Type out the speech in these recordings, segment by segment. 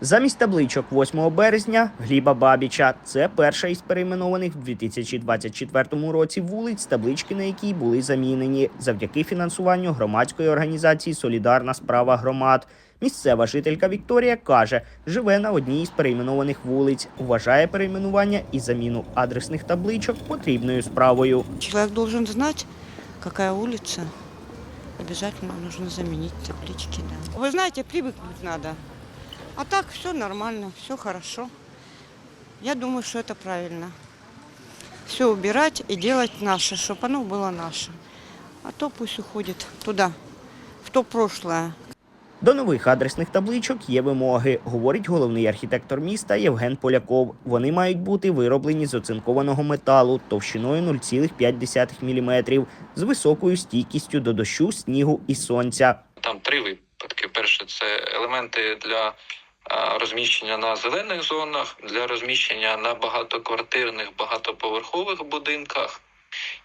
Замість табличок 8 березня Гліба Бабіча. Це перша із перейменованих в 2024 році вулиць, таблички на якій були замінені завдяки фінансуванню громадської організації Солідарна справа громад. Місцева жителька Вікторія каже, живе на одній із перейменованих вулиць. Вважає перейменування і заміну адресних табличок потрібною справою. Человек должен знать, какая улица. Обязательно нужно заменить таблички, да. Вы знаете, привыкнуть надо. А так все нормально, все хорошо. Я думаю, что это правильно. Все убирать и делать наше, чтобы оно было наше. А то пусть уходит туда, в то прошлое, До нових адресних табличок є вимоги, говорить головний архітектор міста Євген Поляков. Вони мають бути вироблені з оцинкованого металу товщиною 0,5 мм, з високою стійкістю до дощу, снігу і сонця. Там три випадки. Перше, це елементи для а, розміщення на зелених зонах, для розміщення на багатоквартирних, багатоповерхових будинках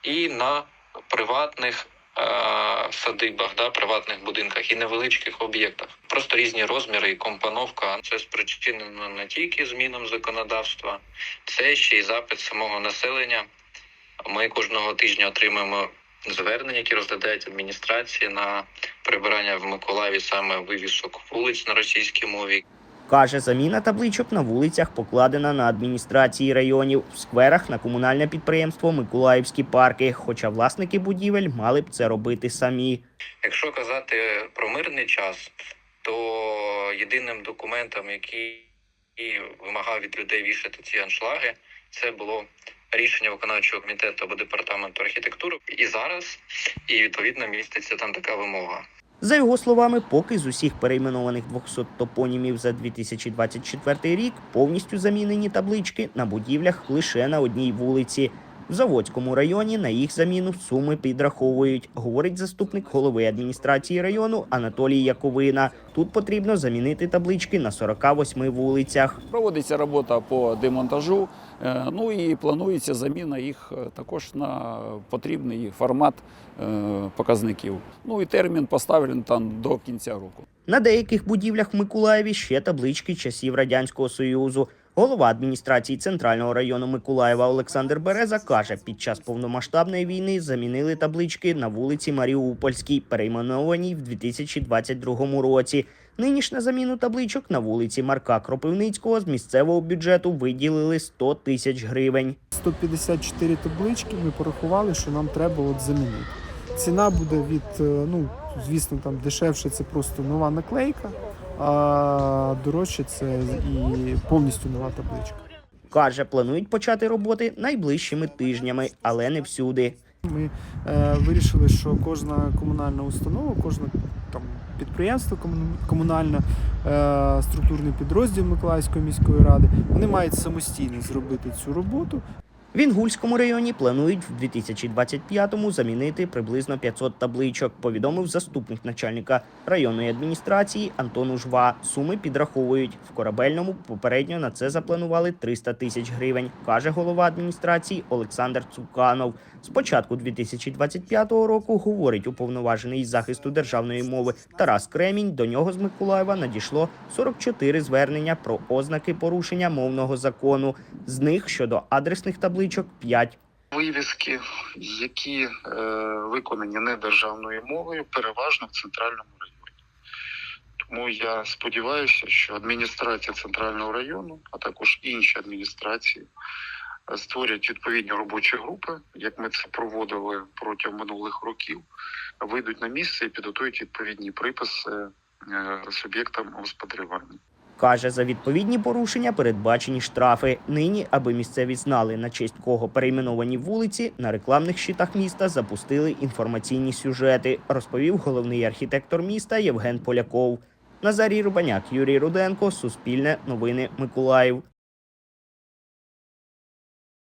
і на приватних садибах, да, приватних будинках і невеличких об'єктах. Просто різні розміри і компоновка. Це спричинено не тільки змінам законодавства, це ще й запит самого населення. Ми кожного тижня отримуємо звернення, які розглядають адміністрації на прибирання в Миколаєві саме вивісок вулиць на російській мові. Каже, заміна табличок на вулицях покладена на адміністрації районів, в скверах на комунальне підприємство Миколаївські парки. Хоча власники будівель мали б це робити самі. Якщо казати про мирний час, то єдиним документом, який вимагав від людей вішати ці аншлаги, це було рішення виконавчого комітету або департаменту архітектури. І зараз, і відповідно міститься там така вимога. За його словами, поки з усіх перейменованих 200 топонімів за 2024 рік повністю замінені таблички на будівлях лише на одній вулиці. В Заводському районі на їх заміну суми підраховують, говорить заступник голови адміністрації району Анатолій Яковина. Тут потрібно замінити таблички на 48 вулицях. Проводиться робота по демонтажу, е, ну і планується заміна їх е, також на потрібний формат е, показників. Ну і термін поставлений там до кінця року. На деяких будівлях в Миколаєві ще таблички часів Радянського Союзу. Голова адміністрації центрального району Миколаєва Олександр Береза каже, під час повномасштабної війни замінили таблички на вулиці Маріупольській, перейменованій в 2022 році. Нині ж на заміну табличок на вулиці Марка Кропивницького з місцевого бюджету виділили 100 тисяч гривень. 154 таблички ми порахували, що нам треба от замінити. Ціна буде від, е, ну, звісно, там дешевше це просто нова наклейка, а дорожче це і повністю нова табличка. Каже, планують почати роботи найближчими тижнями, але не всюди. Ми е, вирішили, що кожна комунальна установа, кожне там підприємство комун- комунальне, е, структурний підрозділ Миколаївської міської ради, вони мають самостійно зробити цю роботу. В Інгульському районі планують в 2025-му замінити приблизно 500 табличок, повідомив заступник начальника районної адміністрації Антон Ужва. Суми підраховують. В корабельному попередньо на це запланували 300 тисяч гривень, каже голова адміністрації Олександр Цуканов. З початку 2025 року, говорить уповноважений із захисту державної мови Тарас Кремінь. До нього з Миколаєва надійшло 44 звернення про ознаки порушення мовного закону. З них щодо адресних табличок 5. вивіски, які е, виконані не державною мовою, переважно в центральному районі. Тому я сподіваюся, що адміністрація центрального району, а також інші адміністрації, е, створять відповідні робочі групи, як ми це проводили протягом минулих років, вийдуть на місце і підготують відповідні приписи е, суб'єктам господарювання. Каже, за відповідні порушення передбачені штрафи. Нині, аби місцеві знали, на честь кого перейменовані вулиці, на рекламних щитах міста запустили інформаційні сюжети, розповів головний архітектор міста Євген Поляков. Назарій Рубаняк, Юрій Руденко, Суспільне, Новини Миколаїв.